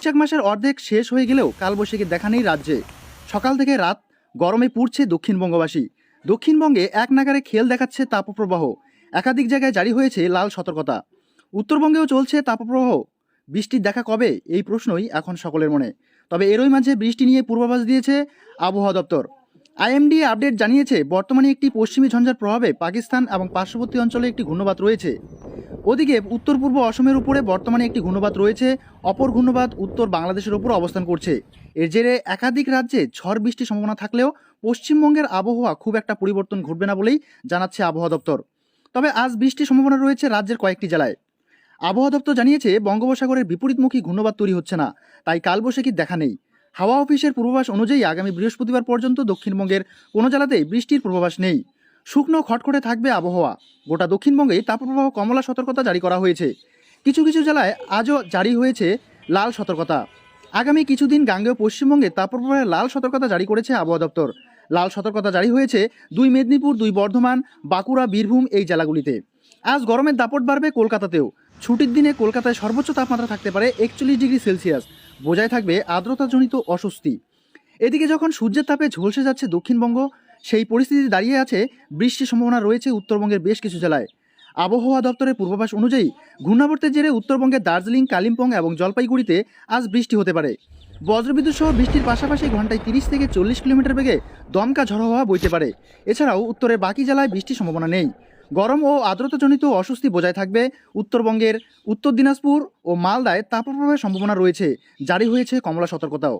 বৈশাখ মাসের অর্ধেক শেষ হয়ে গেলেও কালবৈশাখী দেখা নেই রাজ্যে। সকাল থেকে রাত গরমে পুড়ছে দক্ষিণবঙ্গবাসী। দক্ষিণবঙ্গে এক নাগারে খেল দেখাচ্ছে তাপপ্রবাহ। একাধিক জায়গায় জারি হয়েছে লাল সতর্কতা। উত্তরবঙ্গেও চলছে তাপপ্রবাহ। বৃষ্টির দেখা কবে? এই প্রশ্নই এখন সকলের মনে। তবে এরই মাঝে বৃষ্টি নিয়ে পূর্বাভাস দিয়েছে আবহাওয়া দপ্তর। আইএমডি আপডেট জানিয়েছে, বর্তমানে একটি পশ্চিমী ঝঞ্ঝার প্রভাবে পাকিস্তান এবং পার্শ্ববর্তী অঞ্চলে একটি ঘূর্ণবাত রয়েছে। ওদিকে উত্তর পূর্ব অসমের উপরে বর্তমানে একটি ঘূর্ণবাদ রয়েছে, অপর ঘূর্ণবাদ উত্তর বাংলাদেশের উপর অবস্থান করছে। এর জেরে একাধিক রাজ্যে ঝড় বৃষ্টির সম্ভাবনা থাকলেও পশ্চিমবঙ্গের আবহাওয়া খুব একটা পরিবর্তন ঘটবে না বলেই জানাচ্ছে আবহাওয়া দপ্তর। তবে আজ বৃষ্টির সম্ভাবনা রয়েছে রাজ্যের কয়েকটি জেলায়। আবহাওয়া দপ্তর জানিয়েছে, বঙ্গোপসাগরের বিপরীতমুখী ঘূর্ণবাদ তৈরি হচ্ছে না, তাই কালবৈশাখীর দেখা নেই। হাওয়া অফিসের পূর্বাভাস অনুযায়ী আগামী বৃহস্পতিবার পর্যন্ত দক্ষিণবঙ্গের কোনো জেলাতেই বৃষ্টির পূর্বাভাস নেই। শুকনো খটখটে থাকবে আবহাওয়া। গোটা দক্ষিণবঙ্গে তাপপ্রবাহ কমলা সতর্কতা জারি করা হয়েছে। কিছু কিছু জেলায় আজও জারি হয়েছে লাল সতর্কতা। আগামী কিছুদিন গাঙ্গেয় পশ্চিমবঙ্গে তাপপ্রবাহের লাল সতর্কতা জারি করেছে আবহাওয়া দপ্তর। লাল সতর্কতা জারি হয়েছে দুই মেদিনীপুর, দুই বর্ধমান, বাঁকুড়া, বীরভূম এই জেলাগুলিতে। আজ গরমের দাপট বাড়বে কলকাতাতেও। ছুটির দিনে কলকাতায় সর্বোচ্চ তাপমাত্রা থাকতে পারে একচল্লিশ ডিগ্রি সেলসিয়াস। বোঝায় থাকবে আর্দ্রতাজনিত অস্বস্তি। এদিকে যখন সূর্যের তাপে ঝলসে যাচ্ছে দক্ষিণবঙ্গ সেই পরিস্থিতি দাঁড়িয়ে আছে বৃষ্টির সম্ভাবনা রয়েছে উত্তরবঙ্গের বেশ কিছু জেলায়। আবহাওয়া দপ্তরের পূর্বাভাস অনুযায়ী ঘূর্ণাবর্তের জেরে উত্তরবঙ্গের দার্জিলিং, কালিম্পং এবং জলপাইগুড়িতে আজ বৃষ্টি হতে পারে। বজ্রবিদ্যুৎ সহ বৃষ্টির পাশাপাশি ঘন্টায় তিরিশ থেকে চল্লিশ কিলোমিটার বেগে দমকা ঝড়ো হওয়া বইতে পারে। এছাড়াও উত্তরের বাকি জেলায় বৃষ্টির সম্ভাবনা নেই। গরম ও আর্দ্রতাজনিত অস্বস্তি বজায় থাকবে উত্তরবঙ্গের উত্তর দিনাজপুর ও মালদায় তাপপ্রবাহের সম্ভাবনা রয়েছে। জারি হয়েছে কমলা সতর্কতাও।